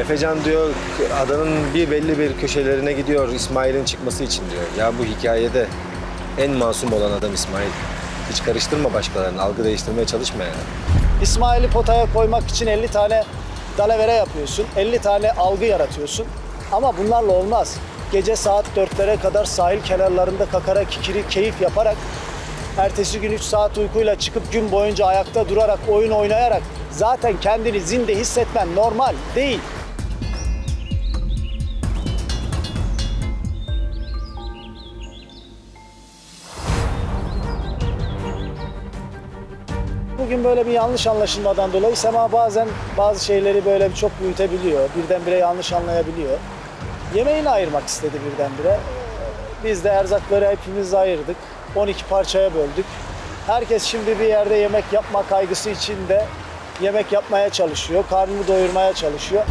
Efecan diyor adanın bir belli bir köşelerine gidiyor İsmail'in çıkması için diyor. Ya bu hikayede en masum olan adam İsmail. Hiç karıştırma başkalarını, algı değiştirmeye çalışma yani. İsmail'i potaya koymak için 50 tane dalavere yapıyorsun. 50 tane algı yaratıyorsun. Ama bunlarla olmaz. Gece saat 4'lere kadar sahil kenarlarında kakara kikiri keyif yaparak ertesi gün 3 saat uykuyla çıkıp gün boyunca ayakta durarak oyun oynayarak zaten kendini zinde hissetmen normal değil. Bugün böyle bir yanlış anlaşılmadan dolayı Sema bazen bazı şeyleri böyle çok büyütebiliyor. Birdenbire yanlış anlayabiliyor. Yemeğini ayırmak istedi birdenbire. Biz de erzakları hepimiz ayırdık. 12 parçaya böldük. Herkes şimdi bir yerde yemek yapma kaygısı içinde yemek yapmaya çalışıyor. Karnını doyurmaya çalışıyor.